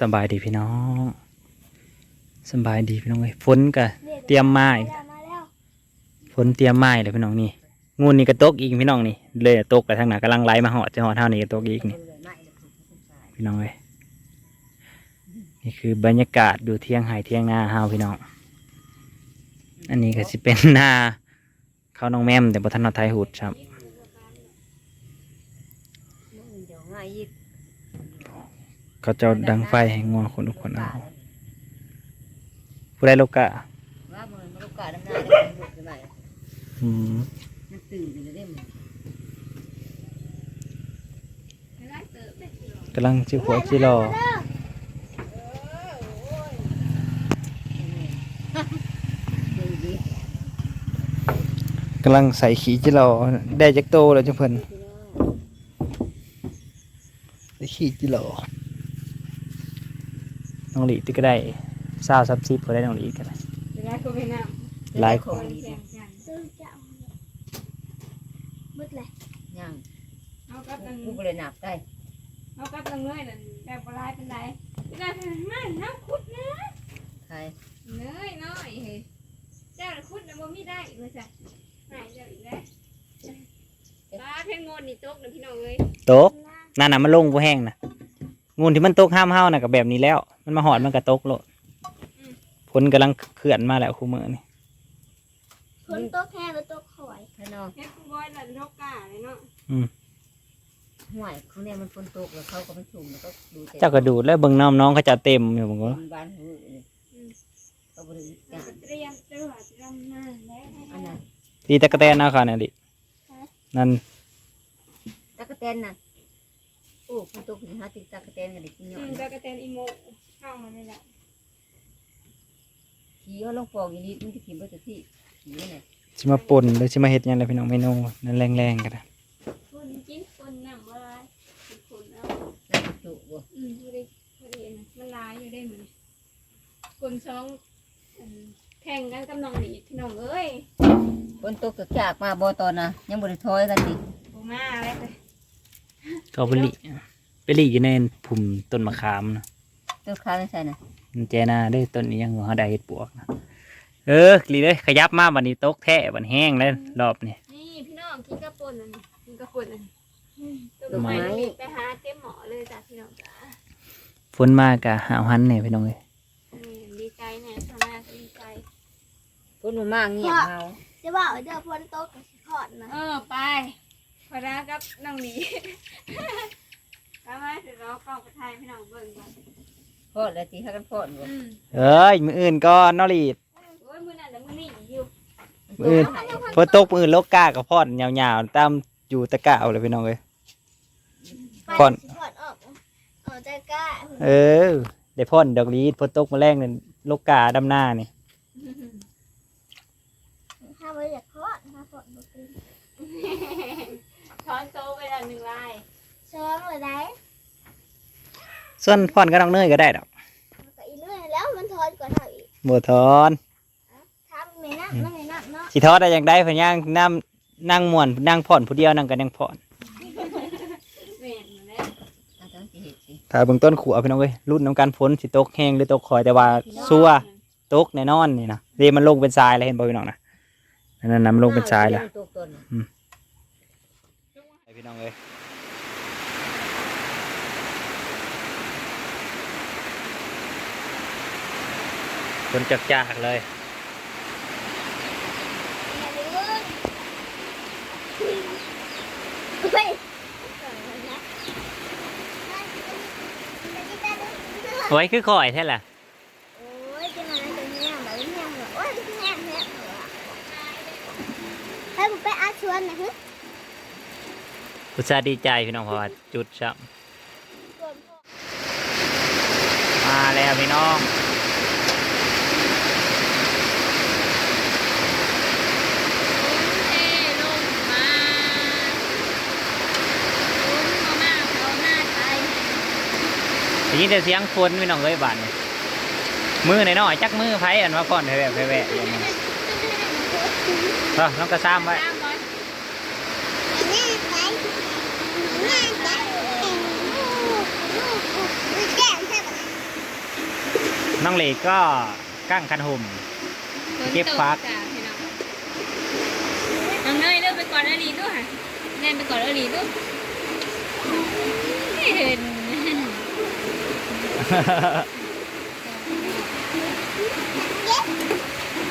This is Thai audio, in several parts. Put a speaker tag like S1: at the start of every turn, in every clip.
S1: สำบายดีพี่น้องสำบายดีพี่น้องเอ้ยฝนก็เตรียมมาอีก
S2: มาแล้ว
S1: ฝนเตรียมมาอีกเลยพี่น้องนี่งูนี่ก็ตกอีกพี่น้องนี่เลยตกไปทางไหนกำลังไหลมาหอดจะหอดเท่านี้ก็ตกอีกนี่พี่น้องเอ้ยนี่คือบรรยากาศดูเที่ยงไห่เที่ยงนาเฮาพี่น้อง อันนี้ก็สิเป็นหน้า เขาน้องแม่มแต่บ่ทันเอาไทยหูดครับ
S3: เดี๋ยวง่ายอีก
S1: เขาเจ้าดังไฟให้งัวคนทุกคนเอาผู้ใดโลกะ
S3: ว่ามันมันลูกกาดำนาได้มันบุกขึ้นมา
S1: อืม
S3: มันตื่นอยู่ได้มัน
S1: กำลังจิหัวจิรอ
S3: ดูดิ
S1: กำลังใส่ขีจิรอได้จักโตแล้วจังเพิ่นได้ขีจิรอ น้องหลีติก็ได้เศร้าซับซิบก็ได้น้องหลีก็ได้
S4: เวลาก็ไปน้
S1: หลาย
S3: ของำดี
S4: แข่งกัน
S2: ซื้อจะเอามืดเลย
S3: ย่าง
S4: เอากับตัง
S3: กูก็เลยหนับได้
S4: เอากับตังเลยนั่นแต่ปลายเป็นไรเวลาเป็นมันน้ำขุดนะ
S3: ใคร
S4: เนยน้อยเฮ้ยเจ้าขุดนะบ่มีได้อีกเลยจ้ะหายเจ้าอีกแล้วปลาเพ่งงนนี่ตกนะพี่น้องเอ้ย
S1: โตกนั่นน่ะมันลงบ่แห้งนะงูที่มันตกห้ามเฮาน่ะก็แบบนี้แล้ว มันมาหอดมันก็ตกโลดฝนกำลังเคลื่อนมาแล้วคู่มือนี่
S2: คนโต๊ะแค่หรือโต๊ะข่อย
S3: ข้างนอก
S4: เฮ็ดกูบอยนั่นรกกาเลยเนาะ
S3: ห่วยข้างในมันฝนตกแล้วเขาก็มันชุ่มแล้วก็ดู
S1: เจ้าก็ดูดแล้วเบิ่งน้องน้องเขาจะเต็มอยู่บ่
S3: บ้านหูเลยเขาบริ
S4: เรา
S3: จาค
S4: ก็เตรียมตัวเตรียมมาแล้ว
S3: อันนั้น
S1: ตีตะกะแตนเอาค่ะเนี่ยดินั่น
S3: ตะกะแตนน่ะโอ้ฝนตกถึงหาติดตะกะแตนกันดิกินหน่
S4: อื
S3: อย
S4: มก็กระเตนอีโม เข้ามาเลยละ
S3: ขี่เขาลงปองอย่างนี้มันจะขี่ไปที่ขี่ไหน
S1: สิมาป่นหรือสิมาเฮ็ดหยังล่ะพี่น้องเมนูนั่นแรงๆกันนะ
S4: คนกินคนน้ำบ่ลายคนเอา
S3: น่าจะจุบ่
S4: อืมพอดีพอดีนะมันลายอยู่ได้เหมือนคนสองอันแข่งกันกับน้องหนีพี่น้องเอ้ย
S3: ฝนตกจากมาบ่ตอนน่ะยังบริถอยกันดิ
S4: โอมาแล้วเลย
S1: เขาไปหลีไปหลีอยู่ในผุ่มต้นมะขามนะ
S3: ต้นขาไม่ใช่น่ะ
S1: มันแจนาได้ต้นนี้ยังเขาได้เฮ็ดปวกนะเออหลีเลยขยับมาบัดนี้ตกแท้บัดแห้งแล้วรอบนี้
S4: นี่พี่น้องกินกระปุ่นอันนี้กินกระปุ่นอันนี้ต้นไม้นี่ไปหาเต็มหมอเลยจ้ะพี่น้องจ้ะ
S1: ฝนมากะหาวหันเนี่ยพี่น้องเอ้ย
S4: นี่ดีใจเนี่ยทำไมดีใจ
S3: ฝนมันมากเงียบเฮา
S2: จะบอกว่าเดี๋ยวพ้นโต๊ะกับสิขอดนะ
S4: เออไปพอดากับน้องหนีทำไมเดี๋ยวเรากล้องไปถ่ายพี่น้องเบิ่งก่อน
S3: พอดแล้วตีให้กันพอดบ่
S4: อืม
S1: เอ้ยมืออื่นก่อนเนอลีด
S4: โอ้ยมือนั่นแต่มือนี่อยู่
S1: มื้ออื่นฝนตกมืออื่นโลกกากับพอดยาวๆตามอยู่ตะกะเอาเลยพี่น้องเอ้ย ก่อน
S2: สิขอดออกออกจากก้า
S1: เออได้พ่นดอกลีดฝนตกมาแรงเนี่ยโลกกาดำหน้านี่
S2: ถ้าไม่อยากขอดถ้าขอดบ่เป็น
S4: ช้อนโตไปอันหนึ่งลาย
S2: ช้องเลยได้
S1: ส่วนพ่อนก็น้องเนยก็ได้ดอก
S2: มันก็อีเนื่อยแล้วมันทอนกว่าเท่าอีก
S1: บัวทอน
S2: ทำไม่นับนั่งไม่นับเนาะ
S1: สิทอดได้อย่างใดเพิ่นย่างนั่งนั่งม่วนนั่งผ่อนผู้เดียวนั่งกันยังผ่อน
S4: แม่นมาแล้ว
S3: อาจารย์สิเฮ็ดสิ
S1: ถ้าเบื้องต้นขู่เอาพี่น้องเอ้ยรุ่นน้ำการฝนสิตกแห้งหรือตกคอยแต่ว่าซัวตกแน่นอนนี่นะเรีมันลงเป็นทรายแล้วเห็นบ่พี่น้องนะนั่นน่ะมันลงเป็นทรายแล้ว
S3: ตกต้นน่ะ
S1: พี่น้องเอ้ย ฝนจักจากๆเลย
S2: อย่าลืมเฮ้ย
S1: ไว้คือคอยแท้ล่ะ
S2: โอ้ยจะมาจะแง่แบบแง่เหรอโอ้ยแง่แง่เหรอให้ผมไปอาชวนนะฮึ
S1: อุตส่าห์ดีใจพี่น้องเพราะว่าจุดช้ำมาแล้วพี่น้อง
S4: เอ้ลงมาลงมามาเขาหน้าไทย
S1: ได้ ยินแต่เสียงฝนพี่น้องเอ้ยบานมือหน่อยจักมือไผอันว่าพ่อนแผลแผลอย่างนี้เออน้องกระซ้ำไว้
S4: ตาม
S1: น้องเหล็กก็กั้งคันหุ่มเก็บฟัก
S4: จ้ะพี่น้องน้องเนยเดินไปก่อนอลีด้วยเดินไปก่อนอลีด้วย เห็น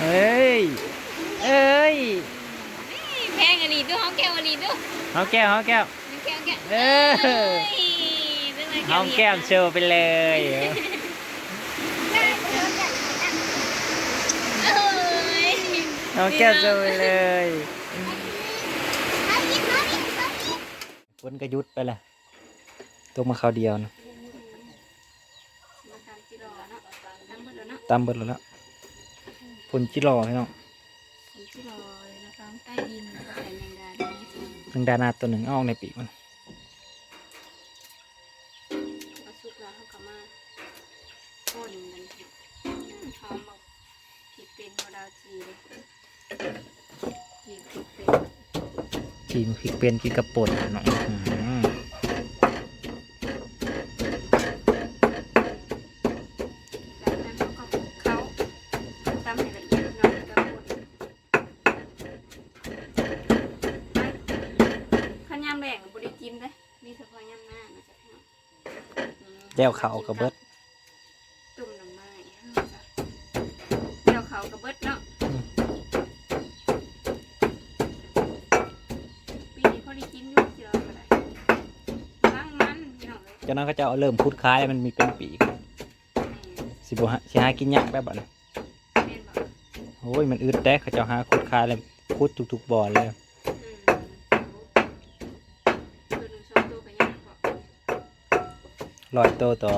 S1: เอ้ย เอ้ย
S4: แพงอลีด้วยห้องแก้วอลีด้วย
S1: หอมแก้วหอมแก้ว
S4: แก้วแก้ว
S1: เออหอมแก้มโชว์ไปเลย
S4: เอ้ย
S1: หอมแก้มโชว์ไปเลย
S2: เอาอีกเอาอีกเอาอีก
S1: ฝนก็หยุดไปละตกมาคราวเดียวนะ
S4: มาตามจิรอเนาะตามเบิดแล้วเนาะ
S1: ตามเบิดแล้วฝนจิรอพี่น้อง
S4: ตามจิรอเลยนะคะใต้ดินแล้วก็ใส่แมงดาด้วย
S1: แมงดานาตัวหนึ่งเอาออกในปีกมัน
S4: เอาซุปเราเข้ากับมาพ่นมันหอมบอกผิดเป็นโมดาวจีเลยจีผิดเป็น
S1: กินพริกเป็นกินกระป่นเนาะ
S4: ก้
S1: วเขาวกระเบิด
S4: ตุ่มน้ำไม้จ้ะเดี๋ยวเขากระเบิดเนาะ
S1: อืม
S4: ปีนี้พอได้กินอยู่ที่เราก็ได้ล้างมันพี่น้องเลย
S1: จากนั้นก็จะเอาเริ่มพุดคล้ายมันมีเป็นปีกสิบหาสิหากินยากแบบนั้น
S4: แม่นบอก
S1: โอ้ยมันอึดแต่เขาจะหาคุดคล้ายเลยคุดทุกๆบ่อนเลย ร้อยโตวต่อ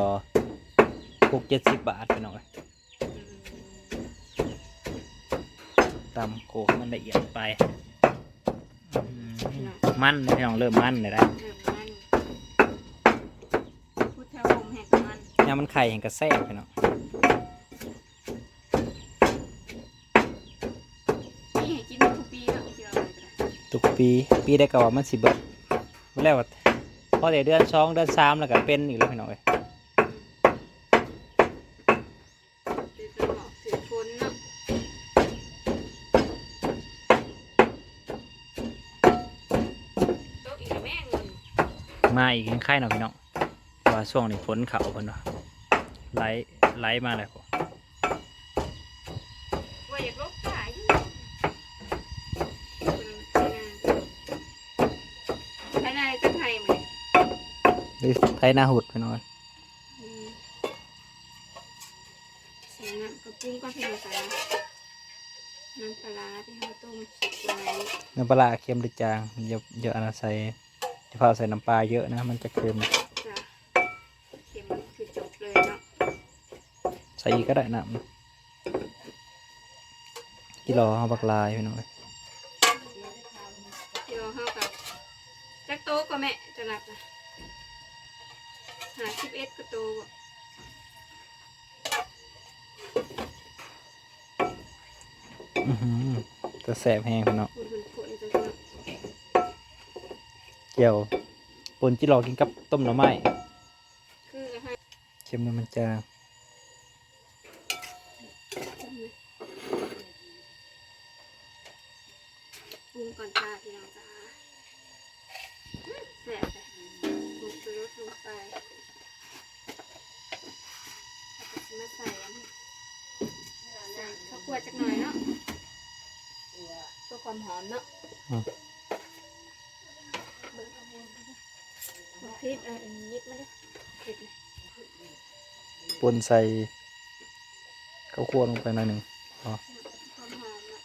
S1: หกเจ็ดสิบบาทไปหน่อย
S4: อืม
S1: ตำโขกให้มันละเอียดไปอืมมันพี่น้องเริ่มมันเลยนะ
S4: เริ่มมันพูดแถวผมแหกมัน
S1: ยามมันไข่เห็นกระแซกพี่น้อง
S4: นี่ให้กินทุกปีเนาะที่เราเลยก็ได้
S1: ทุกปี ปีได้ก็ว่ามันสิเบิดมาแล้ว พอแต่เดือนสองเดือนสามแล้วก็เป็นอีกแล้วพี่น้องเอ้ย
S4: มอกถือฝนเนาะต๊ะอีกแล้วแม่งเงิน
S1: มาอีกยังไข่เนาะพี่น้องเพราะว่าช่วงนี้ฝนเขาเพิ่นว่าไหลไหลมาเลยพ
S4: ห
S1: รือไทยหน้าหุดพี่น้องเอ้ย
S4: อืมใส่น้ำกระปุ้งก็ที่เราใส่นะน้ำปลาร้าที่เราต้มสุกไว้
S1: น้ำปลาร้าเค็มหรือจางเยอะเยอะอันนั้นใส่ที่พาใส่น้ำปลาเยอะนะ มันจะเค็ม
S4: จ้ะเค็มคือจบเลยเนาะ
S1: ใส่อีกก็ได้น้ำกิโลเอาบักลายพี่น้องเอ้ย
S4: เดี๋ยวเข้ากับจักโต๊ะก็แม่จะนับนะ หาสิบเอ็ดก็โต๊ะบ่
S1: อื้อหือจะแสบแห้งพี่น้อง
S4: คุณคุณคุณจะเนาะ
S1: เกี่ยวปนจิโลกินกับต้มหน่อไม้
S4: คือให้
S1: เค็มมันจาง
S4: ปรุงก่อนจ้าพี่น้องจ้าแสบ เลยปรุงตัวรสลงไปแล้วก็สิมาใส่อันนี้ใส่ข้าวคั่วจักหน่อยเนาะตัวความหอมเนาะเบิ่งเอาเบิ่งเอาพริกเอันนี้ยิบมาเลยพริก
S1: ปนใส่ข้าวคั่วลงไปหน่อยหนึ่ง
S4: ความหอมเนาะ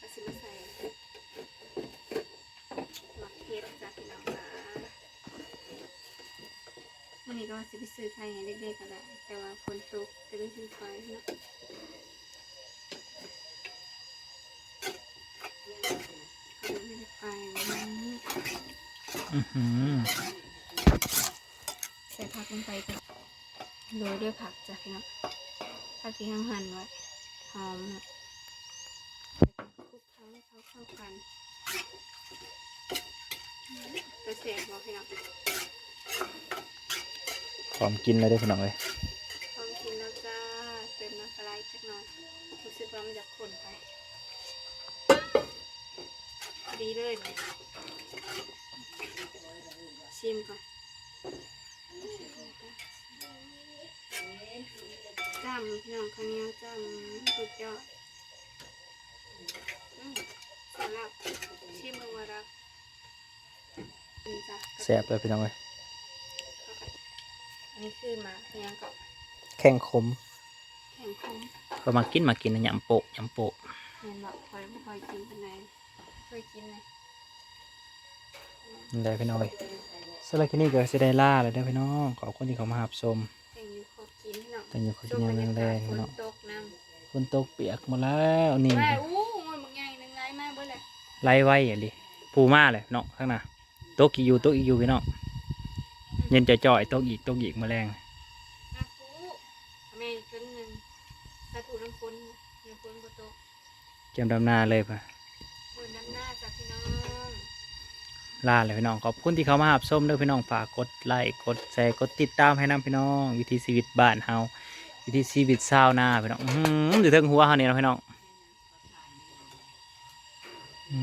S4: ก็สิมาใส่หมักเทศจ้าพี่น้องจ้าวันนี้ก็ว่าสิไปซื้อไข่ให้เด็กๆกันแหละแต่ว่าฝนตกจะได้ซื้อไฟเนาะเขาไม่ได้ไปวันนี้
S1: อื้อหือ
S4: ใส่ผักลงไปก่อนโรยด้วยผักจ้ะพี่น้องผักที่หั่นหั่นไว้หอมนะคลุกเคล้าให้เขาเข้ากันจะเสร็จบ่พี่น้อง
S1: ขอร้อมกินเลยได้อพี่น้องเลย
S4: ยอดอืมเสร็จแล้วชิมมือมาแล้วนี่จ้ะ
S1: แซ่บเลยพี่น้องเลย
S4: อันนี้คือหมาเนียงกับ
S1: แข้งคม
S4: แข็งคม
S1: ก็มากินมากินนะยำโปะยำโปะ
S4: เนียนแบบคอยไม่คอยกินเป็นไงเคยกินไหม
S1: นี่ได้พี่น้องเลยสำหรับคลิปนี้ก็จะได้ล่าเลยเด้อพี่น้องขอบคุณที่เขามาหับชม
S4: แต่งอยู่ขอบกินเนาะ
S1: แต่อยู่คนกินยังแรงๆ
S4: ฝ
S1: พี่
S4: น
S1: น้อง
S4: ตก น้
S1: ฝนตกเปียกหมดแล้วนี่ำ
S4: แม่อู้มันบางอย่างหนึ่งไรมากเบิ่เลย
S1: ไล่ไว้อย่างดิปูมาเลยเนาะข้างหน้าตกอีกอยู่ตกอีกอยู่พี่น้องเย็นจะจ่อยๆตกอีกตกอีกแมาแรง
S4: นะฟูแม่จนหนึ่งสาธุน้ำฝนน้ำฝนก็ตก
S1: เกมดำนาเลยปะ
S4: บนน้ำหน้าจากพี่น้อง
S1: ลาเลยพี่น้องขอบคุณที่เขามาหับชมเด้อพี่น้องฝากกดไลค์กดแชร์กดติดตามให้นํพี่น้อง วิธีชีวิตบ้านเฮา วิธีชีวิตชาวนาพี่น้องอื้อหืออยู่เทิงหัวเขาเนี่ยนะพี่น้องอื